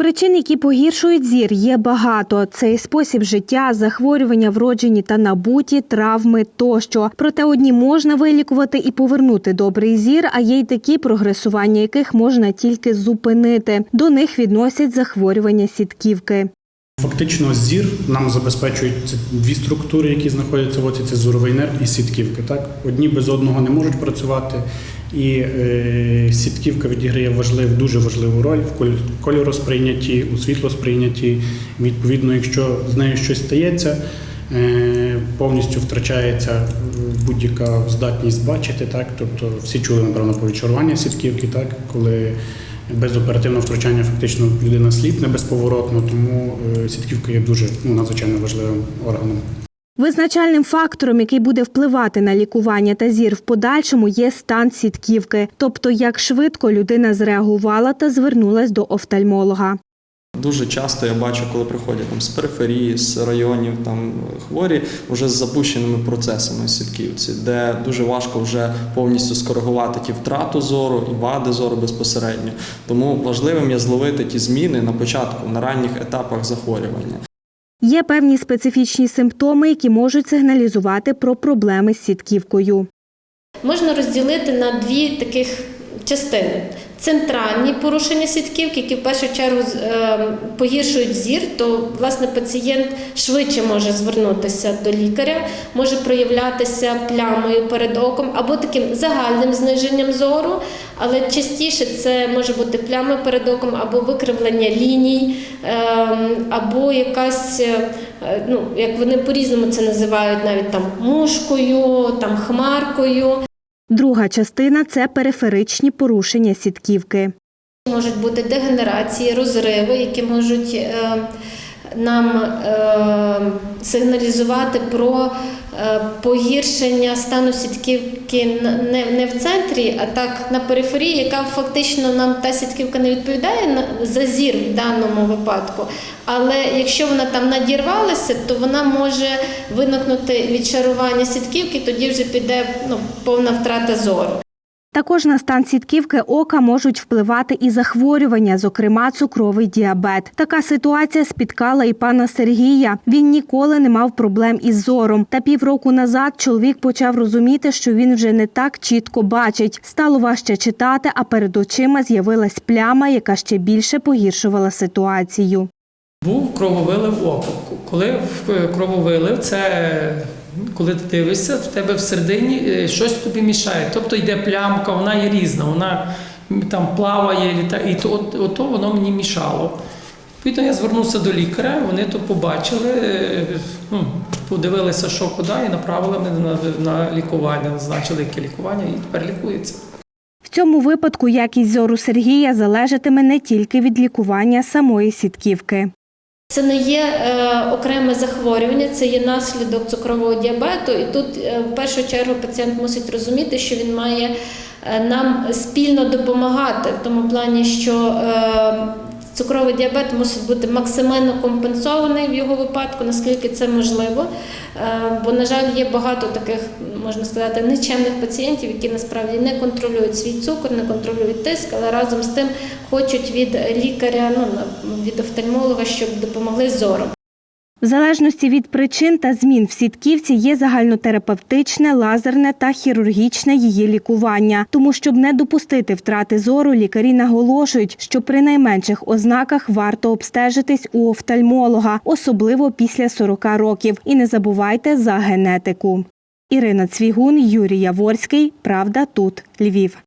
Причин, які погіршують зір, є багато. Це і спосіб життя, захворювання вроджені та набуті, травми тощо. Проте одні можна вилікувати і повернути добрий зір, а є й такі, прогресування яких можна тільки зупинити. До них відносять захворювання сітківки. Фактично, зір нам забезпечують ці дві структури, які знаходяться в оці це зоровий нерв і сітківки. Так, одні без одного не можуть працювати, і е, сітківка відіграє важлив, дуже важливу роль в коль- кольоросприйнятті, у світлосприйнятті. Відповідно, якщо з нею щось стається, е, повністю втрачається будь-яка здатність бачити. Так, тобто всі чули напевно про відчарування сітківки, так, коли без оперативного втручання фактично людина сліпне безповоротно, тому е, сітківка є дуже ну, надзвичайно важливим органом. Визначальним фактором, який буде впливати на лікування та зір в подальшому, є стан сітківки, тобто як швидко людина зреагувала та звернулась до офтальмолога. Дуже часто я бачу, коли приходять там з периферії, з районів там хворі вже з запущеними процесами сітківці, де дуже важко вже повністю скоригувати ті втрату зору і вади зору безпосередньо. Тому важливим є зловити ті зміни на початку, на ранніх етапах захворювання. Є певні специфічні симптоми, які можуть сигналізувати про проблеми з сітківкою. можна розділити на дві таких частини. Центральні порушення сітківки, які в першу чергу е, погіршують зір, то власне пацієнт швидше може звернутися до лікаря, може проявлятися плямою перед оком або таким загальним зниженням зору, але частіше це може бути плями перед оком або викривлення ліній, е, або якась, е, ну як вони по-різному це називають, навіть там мушкою, там хмаркою. Друга частина це периферичні порушення сітківки. Можуть бути дегенерації, розриви, які можуть е, нам е, сигналізувати про е, погіршення стану сітківки не, в центрі, а так на периферії, яка фактично нам та сітківка не відповідає за зір в даному випадку. Але якщо вона там надірвалася, то вона може виникнути відчарування сітківки, тоді вже піде ну, повна втрата зору. Також на стан сітківки ока можуть впливати і захворювання, зокрема цукровий діабет. Така ситуація спіткала і пана Сергія. Він ніколи не мав проблем із зором. Та півроку назад чоловік почав розуміти, що він вже не так чітко бачить. Стало важче читати, а перед очима з'явилась пляма, яка ще більше погіршувала ситуацію. Був крововилив ока. Коли в- крововилив, це коли ти дивишся, в тебе всередині е, щось тобі мішає. Тобто йде плямка, вона є різна, вона там плаває, і то, от, ото воно мені мішало. Відповідно, я звернувся до лікаря, вони то побачили, е, ну, подивилися, що куди, і направили мене на, на лікування, назначили яке лікування і тепер лікується. В цьому випадку якість зору Сергія залежатиме не тільки від лікування самої сітківки. Це не є е, окреме захворювання, це є наслідок цукрового діабету. І тут е, в першу чергу пацієнт мусить розуміти, що він має е, нам спільно допомагати в тому плані, що цукровий діабет мусить бути максимально компенсований в його випадку, наскільки це можливо. Е, бо, на жаль, є багато таких, можна сказати, нечемних пацієнтів, які насправді не контролюють свій цукор, не контролюють тиск, але разом з тим хочуть від лікаря, ну від офтальмолога, щоб допомогли зором. В залежності від причин та змін в сітківці є загальнотерапевтичне, лазерне та хірургічне її лікування. Тому, щоб не допустити втрати зору, лікарі наголошують, що при найменших ознаках варто обстежитись у офтальмолога, особливо після 40 років. І не забувайте за генетику. Ірина Цвігун, Юрій Яворський. Правда тут Львів.